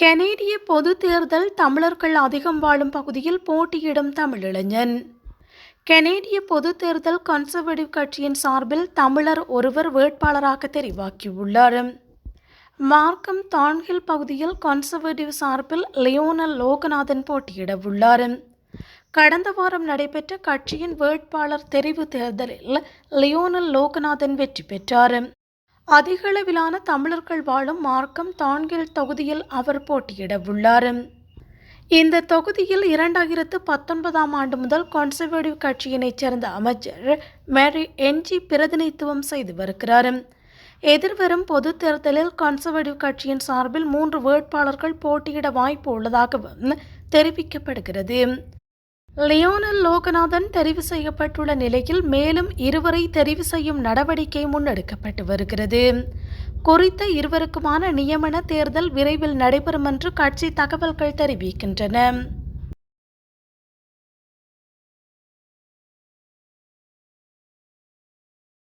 கனேடிய பொது தேர்தல் தமிழர்கள் அதிகம் வாழும் பகுதியில் போட்டியிடும் தமிழிளைஞன் கனேடிய பொது தேர்தல் கன்சர்வேட்டிவ் கட்சியின் சார்பில் தமிழர் ஒருவர் வேட்பாளராக தெரிவாக்கியுள்ளார். மார்க்கம் தான்ஹில் பகுதியில் கன்சர்வேட்டிவ் சார்பில் லியோனல் லோகநாதன் போட்டியிட உள்ளார் கடந்த வாரம் நடைபெற்ற கட்சியின் வேட்பாளர் தெரிவு தேர்தலில் லியோனல் லோகநாதன் வெற்றி பெற்றார். அதிகளவிலான தமிழர்கள் வாழும் மார்க்கம் தான்கில் தொகுதியில் அவர் போட்டியிட உள்ளார். இந்த தொகுதியில் இரண்டாயிரத்து பத்தொன்பதாம் ஆண்டு முதல் கன்சர்வேட்டிவ் கட்சியினைச் சேர்ந்த அமைச்சர் மேரி என்ஜி பிரதிநிதித்துவம் செய்து வருகிறார். எதிர்வரும் பொது தேர்தலில் கன்சர்வேட்டிவ் கட்சியின் சார்பில் மூன்று வேட்பாளர்கள் போட்டியிட வாய்ப்பு உள்ளதாகவும் தெரிவிக்கப்படுகிறது. லியோனல் லோகநாதன் தெரிவு செய்யப்பட்டுள்ள நிலையில் மேலும் இருவரை தெரிவு செய்யும் நடவடிக்கை முன்னெடுக்கப்பட்டு வருகிறது. குறித்த இருவருக்குமான நியமன தேர்தல் விரைவில் நடைபெறும் என்று கட்சி தகவல்கள் தெரிவிக்கின்றன.